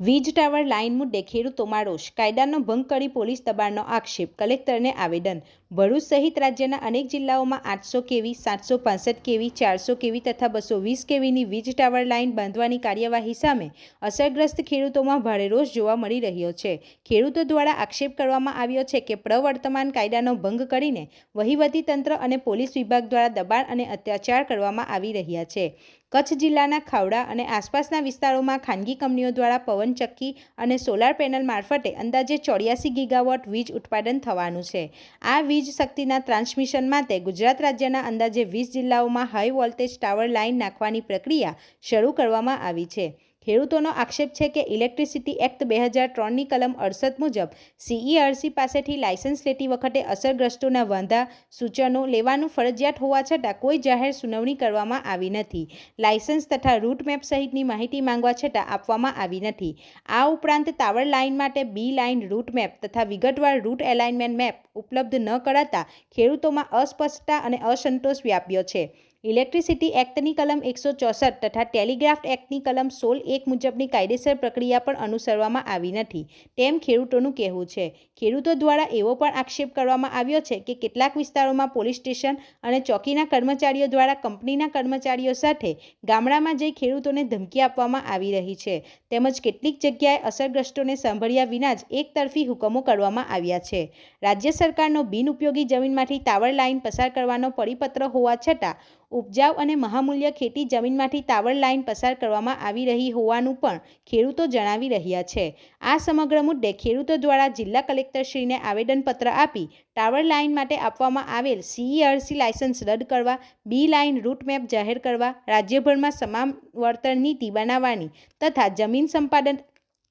વીજ tower line મુદ્દે ખેડૂતોમાં રોષ કાયદાનો ભંગ કરી પોલીસ દબાણનો આક્ષેપ. કલેક્ટરને આવેદન. ભરૂચ સહિત રાજ્યના અનેક જિલ્લાઓમાં આઠસો કેવી, સાતસો પાસઠ કેવી, ચારસો કેવી તથા બસો વીસ કેવીની વીજ ટાવર લાઇન બાંધવાની કાર્યવાહી સામે અસરગ્રસ્ત ખેડૂતોમાં ભારે રોષ જોવા મળી રહ્યો છે. ખેડૂતો દ્વારા આક્ષેપ કરવામાં આવ્યો છે કે પ્રવર્તમાન કાયદાનો ભંગ કરીને વહીવટીતંત્ર અને પોલીસ વિભાગ દ્વારા દબાણ અને અત્યાચાર કરવામાં આવી રહ્યા છે. કચ્છ જિલ્લાના ખાવડા અને આસપાસના વિસ્તારોમાં ખાનગી કંપનીઓ દ્વારા પવનચક્કી અને સોલાર પેનલ મારફતે અંદાજે ચોર્યાસી ગીગાવોટ વીજ ઉત્પાદન થવાનું છે. આ વીજ શક્તિના ટ્રાન્સમિશન માટે ગુજરાત રાજ્યના અંદાજે વીસ જિલ્લાઓમાં હાઈ વોલ્ટેજ ટાવર લાઇન નાખવાની પ્રક્રિયા શરૂ કરવામાં આવી છે. ખેડૂતોનો આક્ષેપ છે કે ઇલેક્ટ્રિસિટી એક્ટ બે હજાર ત્રણની કલમ અડસઠ મુજબ સીઈઆરસી પાસેથી લાયસન્સ લેતી વખતે અસરગ્રસ્તોના વાંધા સૂચનો લેવાનું ફરજિયાત હોવા છતાં કોઈ જાહેર સુનાવણી કરવામાં આવી નથી. લાયસન્સ તથા રૂટ મેપ સહિતની માહિતી માંગવા છતાં આપવામાં આવી નથી. આ ઉપરાંત ટાવર લાઇન માટે બી લાઇન રૂટ મેપ તથા વિગતવાર રૂટ એલાઇનમેન્ટ મેપ ઉપલબ્ધ ન કરાતા ખેડૂતોમાં અસ્પષ્ટતા અને અસંતોષ વ્યાપ્યો છે. ઇલેક્ટ્રિસિટી એક્ટની કલમ એકસો ચોસઠ તથા ટેલિગ્રાફ એક્ટની કલમ સોળ એક મુજબની કાયદેસર પ્રક્રિયા પણ અનુસરવામાં આવી નથી. તેમ ખેડૂતોનું કહેવું છે. ખેડૂતો દ્વારા એવો પણ આક્ષેપ કરવામાં આવ્યો છે કે કેટલાક વિસ્તારોમાં પોલીસ સ્ટેશન અને ચોકીના કર્મચારીઓ દ્વારા કંપનીના કર્મચારીઓ સાથે ગામડામાં જઈ ખેડૂતોને ધમકી આપવામાં આવી રહી છે. તેમજ કેટલીક જગ્યાએ અસરગ્રસ્તોને સાંભળ્યા વિના જ એકતરફી હુકમો કરવામાં આવ્યા છે. રાજ્ય સરકારનો બિનઉપયોગી જમીનમાંથી ટાવર લાઇન પસાર કરવાનો પરિપત્ર હોવા છતાં ઉપજાઉ અને મહામૂલ્ય ખેતી જમીનમાંથી ટાવર લાઇન પસાર કરવામાં આવી રહી હોવાનું પણ ખેડૂતો જણાવી રહ્યા છે. આ સમગ્ર મુદ્દે ખેડૂતો દ્વારા જિલ્લા કલેક્ટરશ્રીને આવેદનપત્ર આપી ટાવર લાઇન માટે આપવામાં આવેલ સીઈઆરસી લાયસન્સ રદ કરવા બી લાઇન રૂટ મેપ જાહેર કરવા, રાજ્યભરમાં સમાન વળતર નીતિ બનાવવાની તથા જમીન સંપાદન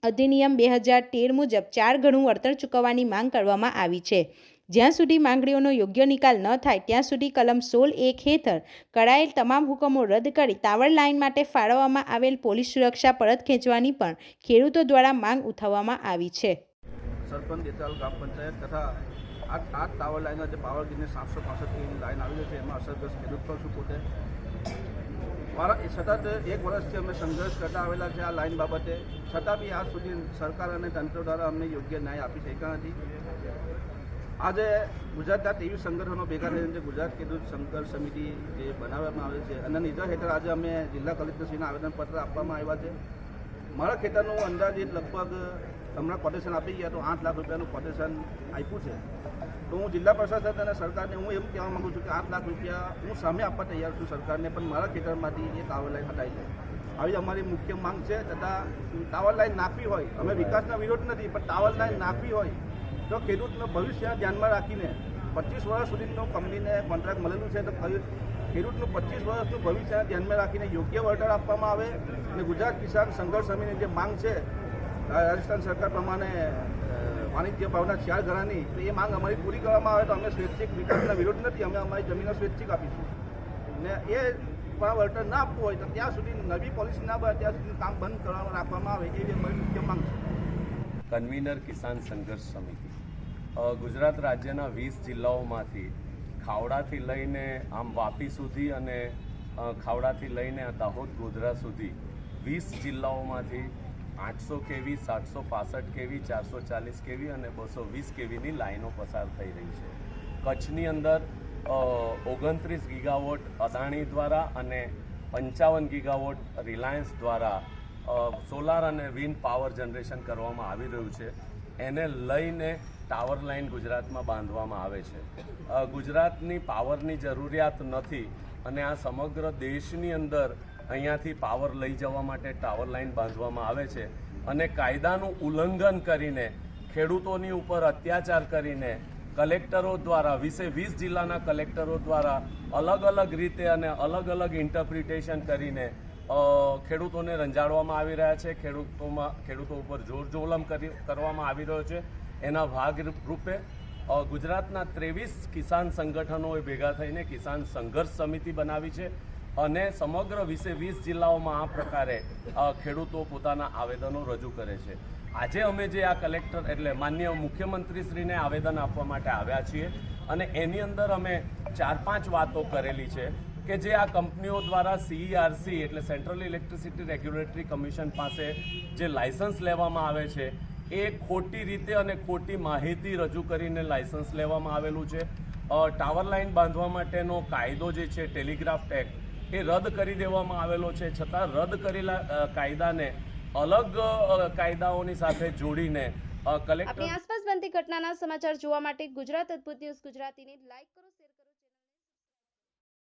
અધિનિયમ બે હજાર તેર મુજબ ચાર ગણું વળતર ચૂકવવાની માંગ કરવામાં આવી છે. જ્યાં સુધી માંગણીઓનો યોગ્ય નિકાલ ન થાય, ત્યાં સુધી કલમ સોળ એક હેઠળ કરાયેલ તમામ હુકમો રદ કરી ટાવર લાઇન માટે ફાળવવામાં આવેલ પોલીસ સુરક્ષા પરત ખેંચવાની પણ ખેડૂતો દ્વારા માંગ ઉઠાવવામાં આવી છે. સરપંચ પંચાયત તથા ટાવર લાઇન જે પાવર ગ્રીડની લાઇન આવેલી છે એમાં અસરગ્રસ્ત સતત એક વર્ષથી અમે સંઘર્ષ કરતા આવેલા છે આ લાઇન બાબતે. છતાં બી આજ સુધી સરકાર અને તંત્ર દ્વારા અમને યોગ્ય ન્યાય આપી શક્યા નથી. આજે ગુજરાતના ટીવી સંગઠનો ભેગા થઈને જે ગુજરાત ખેડૂત સંઘર્ષ સમિતિ જે બનાવવામાં આવે છે અને નીચા હેઠળ આજે અમે જિલ્લા કલેક્ટરશ્રીને આવેદનપત્ર આપવામાં આવ્યા છે. મારા ખેતરનું અંદાજિત લગભગ હમણાં કોટેશન આપી ગયા તો આઠ લાખ રૂપિયાનું કોટેશન આપ્યું છે. તો હું જિલ્લા પ્રશાસન અને સરકારને હું એમ કહેવા માગું છું કે આઠ લાખ રૂપિયા હું સામે આપવા તૈયાર છું સરકારને, પણ મારા ખેતરમાંથી એ ટાવર લાઈન હટાવી જાય આવી અમારી મુખ્ય માંગ છે તથા ટાવર લાઈન નાખવી હોય, અમે વિકાસના વિરોધ નથી, પણ ટાવર લાઈન નાખવી હોય તો ખેડૂતનું ભવિષ્ય ધ્યાનમાં રાખીને પચીસ વર્ષ સુધીનું કંપનીને કોન્ટ્રાક્ટ મળેલું છે, તો ખેડૂતનું પચીસ વર્ષનું ભવિષ્ય ધ્યાનમાં રાખીને યોગ્ય વળતર આપવામાં આવે અને ગુજરાત કિસાન સંઘર્ષ સમિતિની જે માંગ છે રાજસ્થાન સરકાર પ્રમાણે વાણિજ્ય ભાવના ચાર ઘરાની, તો એ માંગ અમારી પૂરી કરવામાં આવે તો અમે સ્વૈચ્છિક વિકાસના વિરોધ નથી, અમે અમારી જમીનો સ્વૈચ્છિક આપીશું. ને એ પણ વળતર ના આપવું હોય તો ત્યાં સુધી નવી પોલિસી ના બને, ત્યાં સુધી કામ બંધ કરવામાં, રાખવામાં આવે એવી અમારી મુખ્ય માંગ છે. કન્વીનર કિસાન સંઘર્ષ સમિતિ. ગુજરાત રાજ્યના વીસ જિલ્લાઓમાંથી ખાવડાથી લઈને આમ વાપી સુધી અને ખાવડાથી લઈને દાહોદ, ગોધરા સુધી વીસ જિલ્લાઓમાંથી આઠસો કેવી, સાતસો પાસઠ કેવી, ચારસો ચાલીસ કેવી અને બસો વીસ કેવીની લાઈનો પસાર થઈ રહી છે. કચ્છની અંદર ઓગણત્રીસ ગીગાવોટ અદાણી દ્વારા અને પંચાવન ગીગાવોટ રિલાયન્સ દ્વારા સોલાર અને વિન્ડ પાવર જનરેશન કરવામાં આવી રહ્યું છે. એને લઈને ટાવર લાઇન ગુજરાતમાં બાંધવામાં આવે છે. ગુજરાતની પાવરની જરૂરિયાત નથી અને આ સમગ્ર દેશની અંદર અહીંયાથી પાવર લઈ જવા માટે ટાવર લાઇન બાંધવામાં આવે છે. અને કાયદાનું ઉલ્લંઘન કરીને, ખેડૂતોની ઉપર અત્યાચાર કરીને કલેક્ટરો દ્વારા વીસે વીસ જિલ્લાના કલેક્ટરો દ્વારા અલગ અલગ રીતે અને અલગ અલગ ઇન્ટરપ્રિટેશન કરીને ખેડૂતોને રંજાડવામાં આવી રહ્યા છે, ખેડૂતોમાં, ખેડૂતો ઉપર જોર કરી, કરવામાં આવી રહ્યો છે. એના ભાગરૂપે ગુજરાતના ત્રેવીસ કિસાન સંગઠનોએ ભેગા થઈને કિસાન સંઘર્ષ સમિતિ બનાવી છે અને સમગ્ર વીસે વીસ જિલ્લાઓમાં આ પ્રકારે ખેડૂતો પોતાના આવેદનો રજૂ કરે છે. આજે અમે જે આ કલેક્ટર એટલે માન્ય મુખ્યમંત્રીશ્રીને આવેદન આપવા માટે આવ્યા છીએ અને એની અંદર અમે ચાર પાંચ વાતો કરેલી છે. કે જે આ કંપનીઓ દ્વારા સીઈઆરસી એટલે સેન્ટ્રલ ઇલેક્ટ્રિસિટી રેગ્યુલેટરી કમિશન પાસે જે લાયસન્સ લેવામાં આવે છે એ ખોટી રીતે અને ખોટી માહિતી રજૂ કરીને લાયસન્સ લેવામાં આવેલું છે. ટાવર લાઇન બાંધવા માટેનો કાયદો જે છે ટેલિગ્રાફ ટેક એ રદ કરી દેવામાં આવેલો છે. છતાં રદ કરેલા કાયદાને અલગ કાયદાઓની સાથે જોડીને કલેક્ટર આસપાસ બનતી ઘટનાના સમાચાર જોવા માટે ગુજરાત અદ્ભુત ન્યૂઝ ગુજરાતીને લાઈક કરો શેર કરો.